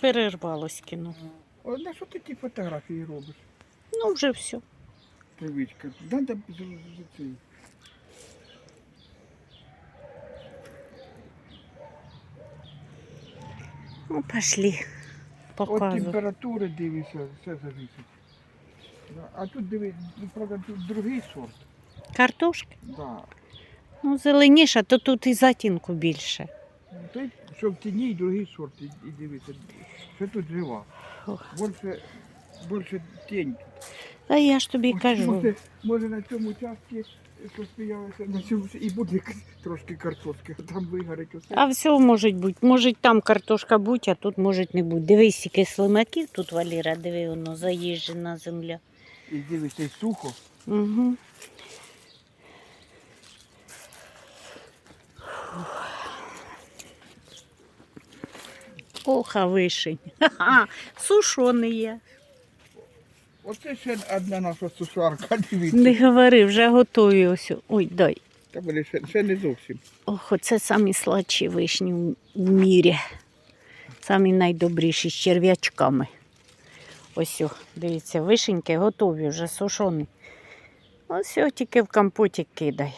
перервалось кіно. О, на що ти ті фотографії робиш? Ну, вже все. Привичка. Надо з- з-. Ну, пошли. От температури дивися, все зависить. Да, А тут диви, ну, правда, тут другий сорт. Картошки? Да. Ну, зеленіша, то тут і затінку більше. Той, що в тіні, і другий сорт. І, і дивися, що тут жива. Фух. Більше, більше тінь. А я ж тобі Ось кажу. Може, може на цьому участку, що стоялося, на цьому і буде к- трошки картошки, а там вигорить усе. А все може бути. Може там картошка бути, а тут може не бути. Дивись, скільки слимаків тут Валіра, диви, воно заїжджена земля. І дивися, і сухо. Угу. Ох, вишень. Ха-ха, є. Оце ще одна наша сушарка, дивіться. Не говори, вже готові ось. Ой, дай. Та вони ще, ще не зовсім. Ох, оце самі сладші вишні в- в мірі. Самі найдобріші з черв'ячками. Ось, о, дивіться, вишеньки готові, вже сушені. Ось його тільки в компоті кидай.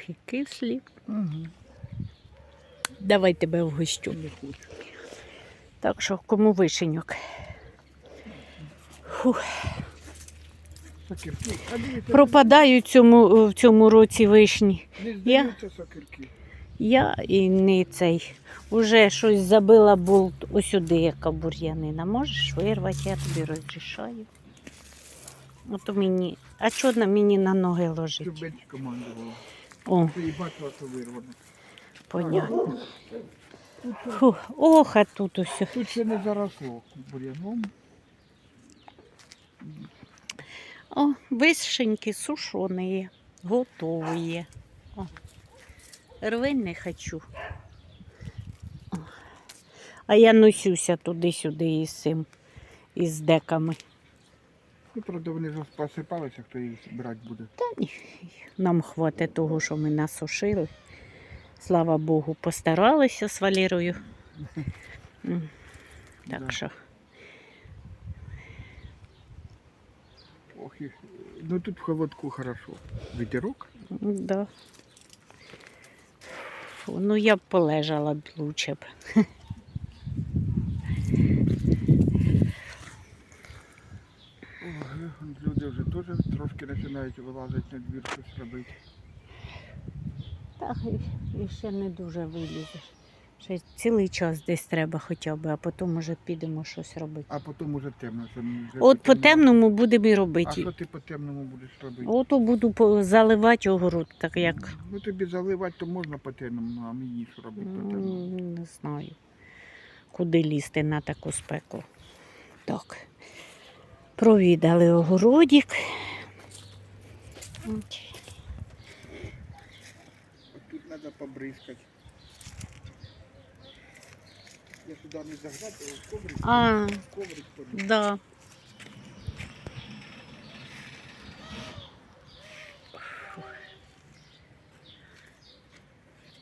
Ох, і кислі. Угу. Давай тебе вгощу. Не хочу. Так що кому вишеньок. Фух. Пропадають цьому, в цьому році вишні. не Я- Я і не цей. Уже щось забила болт ось сюди, яка бур'янина. Можеш вирвати, я тобі розрішаю. Ото мені. А чого на мені на ноги ложить? О, понятно. Фу. Ох, а тут усе. тут ще не заросло бур'яном. О, вишеньки сушені, готові. О, рви не хочу. О. А я носюся туди-сюди із цим, із деками. Ну, правда, вони вже посипалися, хто їх брати буде. Та ні, нам хватить того, що ми насушили. Слава Богу, постаралися з Валерою. Так що. Ох. Ну тут в холодку хорошо. Вітерок. Да. Фу, ну я б полежала б лучше б. Ой, люди вже теж починають вилазити на двір щось робити. Так, і, ще не дуже вилізеш. Ще цілий час десь треба хоча б, а потім вже підемо щось робити. А потім уже темно. Це вже От по темному. будемо і А робити. що ти по темному будеш робити? Ото буду по- заливати огород, так як Ну тобі заливати то можна по темному, а мені що робити по темному? м, не знаю, куди лізти на таку спеку. Так. Провідали огородик. Тут треба побризкати. Я сюди не загнати, а в коврик, А, коврик ходить. да.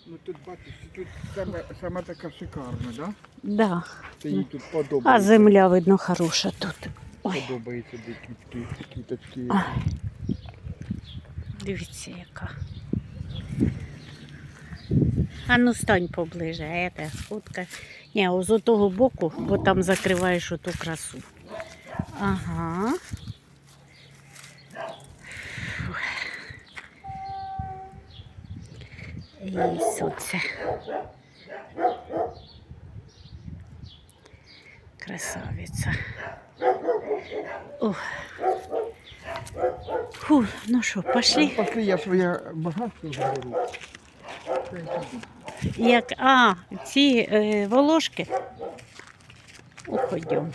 Ну тут бачиш, тут саме, саме така шикарна, да? Да. Це їй тут подобається. А земля, видно, хороша тут. Ой, Подобається де квітки, квіточки. Дивіться, яка. А ну стань поближе, а те фотка. Ні, з отого боку, бо там закриваєш оту красу. Ага. І оце. Красавиця. О. Фу, ну що, пошли. Пошли, я своє багатство заберу. Як, а, ці е, волошки. Уходьом.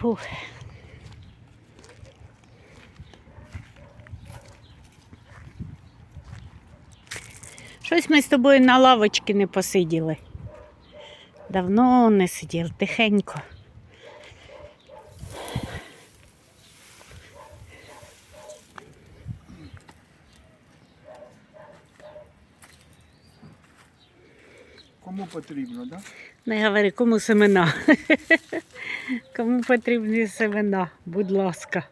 Фух. Щось ми з тобою на лавочці не посиділи. Давно не сидів, тихенько. Кому потрібно, так? да? Не говори, кому семена. Кому потрібні семена, будь ласка.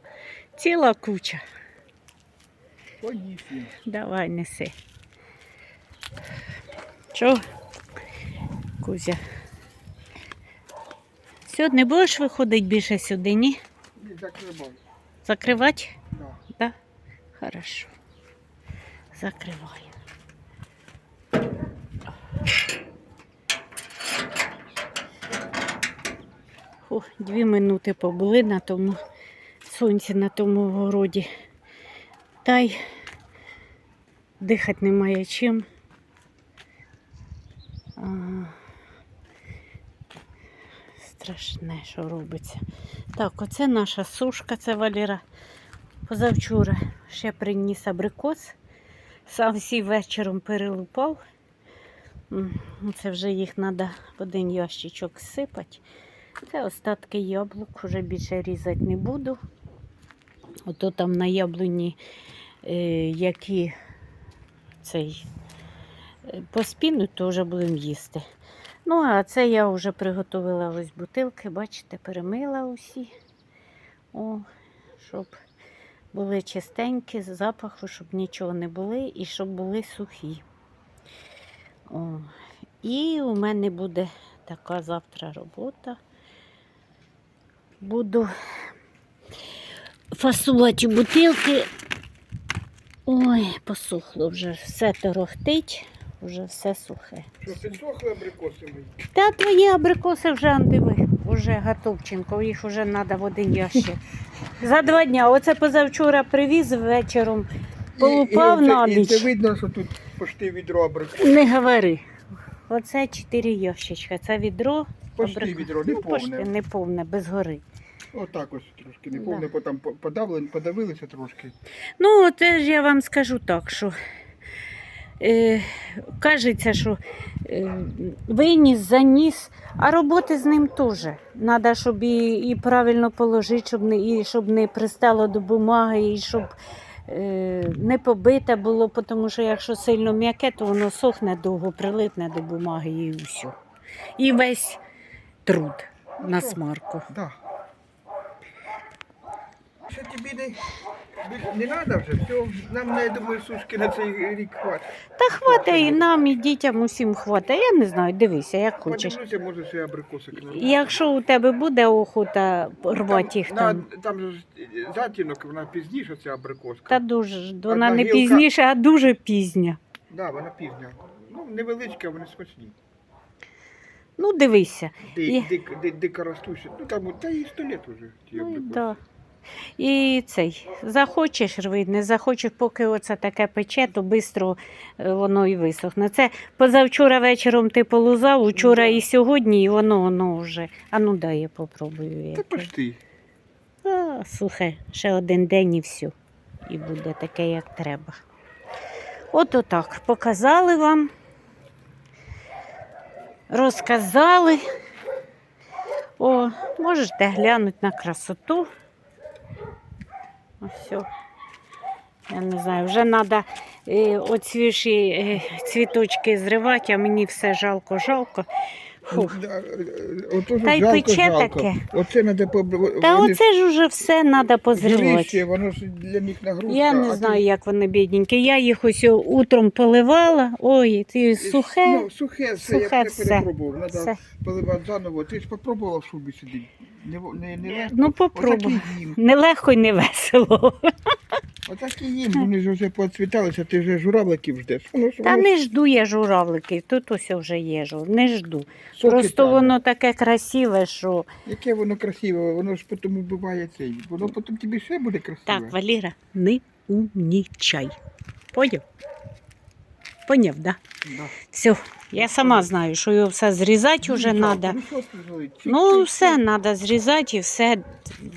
Ціла куча. Поїсти. Давай неси. Що? Кузя. Не будеш виходити більше сюди, ні? Не закривай. Закривати? Да. Да? Хорошо. Закриваю. О, дві минути побули на тому сонці, на тому городі. Та й дихати немає чим. А, страшне, що робиться. Так, оце наша сушка, це Валера позавчора ще приніс абрикос. Сам всі вечором перелупав. Це вже їх треба в один ящичок сипати. Це остатки яблук, вже більше різати не буду. Ото там на яблуні, е, які цей е, поспінуть, то вже будемо їсти. Ну, а це я вже приготувала ось бутилки, бачите, перемила усі. О, щоб були чистенькі, з запаху, щоб нічого не були і щоб були сухі. О. І у мене буде така завтра робота. Буду фасувати бутилки. Ой, посухло вже, все торохтить, вже все сухе. Що, підсохли абрикоси мої? Та твої абрикоси вже андиви, вже готовченко, їх вже треба в один ящик. За два дня. Оце позавчора привіз вечором, полупав і, і, на оце- і це видно, що тут почти відро абрикосів. Не говори. Оце чотири ящичка. Це відро. Почти абрик- відро, не ну, повне. не повне, без гори. Отак ось трошки, не Да. повне, потім по- подавилися трошки. Ну, це ж я вам скажу так, що е, кажеться, що е, виніс, заніс, а роботи з ним теж. Треба, щоб і, і правильно положити, щоб не, і щоб не пристало до бумаги, і щоб е, не побите було, тому що якщо сильно м'яке, то воно сохне довго, прилипне до бумаги і все. І весь труд на смарку. Да. Що тобі не, не треба вже, все, нам, я думаю, сушки на цей рік хватить. Та хватає і нам, і дітям усім хватає. Я не знаю, дивися, як хочеш. Подивлюся, може, ще абрикосик на Якщо у тебе буде охота рвати їх на, там, там же ж затінок, вона пізніше, ця абрикоска. та дуже вона Одна не гілка- пізніше, а дуже пізня. Да, вона пізня. Ну, невеличка, вони смачні. Ну, дивися. Ди, І- дик, ди, дико ростущі. Ну там та і сто літ уже ті Ну, абрикоси. да. І цей, захочеш рви, не захочеш, поки оце таке пече, то швидко воно і висохне. Це позавчора вечором ти полузав, учора Да. і сьогодні, і воно воно вже. А ну дай я попробую. Та почти. А, слухай, ще один день і все. І буде таке, як треба. От отак. Показали вам. Розказали. О, можете глянути на красоту. Ось все. Я не знаю, вже треба е, оцвіші е, цвіточки зривати, а мені все жалко-жалко. Фух. Да, е, е, Та й жалко, пече жалко. таке. Оце треба по Та вони оце ж уже все треба позривати. Воно ж для них нагрузка. Я а не ти- знаю, як вони бідненькі. Я їх ось утром поливала. Ой, ти сухе. Ну, сухе все, сухе я все. перепробував. Треба поливати заново. Ти ж попробувала в шубі сидіти. Не, не, не легко. Ну, попробуй. Отак і їм. Нелегко й не весело. Отак і їм. Вони ж вже поцвіталися, ти вже журавликів ждеш. Воно ж Та воно не жду я журавликів, тут ось вже є жур. Не жду. соки Просто тягне. воно таке красиве, що. Яке воно красиве, воно ж потім убиває цей. Воно потім тобі ще буде красиве. Так, Валіра, не умнічай. Поняв? Поняв, да? Да. Все, я сама знаю, що його все зрізати вже Ну, треба. Ну, що сказали? Чик, Ну, все треба зрізати і все.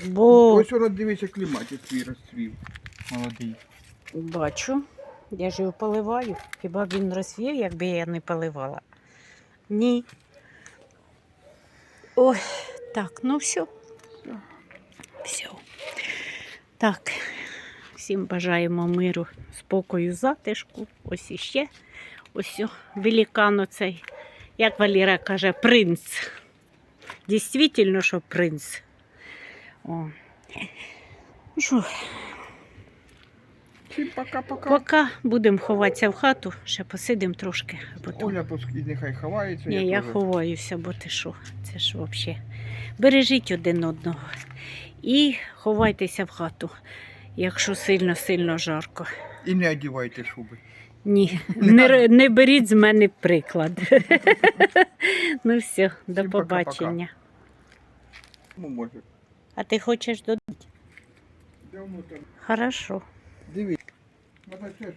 Бо Ось воно дивися, кліматик твій розцвів. Молодий. бачу, я ж його поливаю. Хіба б він розсвів, якби я не поливала? Ні. Ой, так, ну все. Все. Так, всім бажаємо миру, спокою, затишку. Ось іще. Ось великан оцей. Як Валіра каже, принц. Дійсно, що принц. О. Ну Що, Всім пока-пока. поки будемо ховатися в хату, ще посидимо трошки. Потім... Оля пускай нехай ховається. Ні, я теж. ховаюся, бо ти що? Це ж взагалі. Бережіть один одного і ховайтеся в хату, якщо сильно-сильно жарко. І не одівайте шуби. Ні, не, не беріть з мене приклад. ну все, до Всім побачення. Ну, може. А ти хочеш додати? Хорошо. Це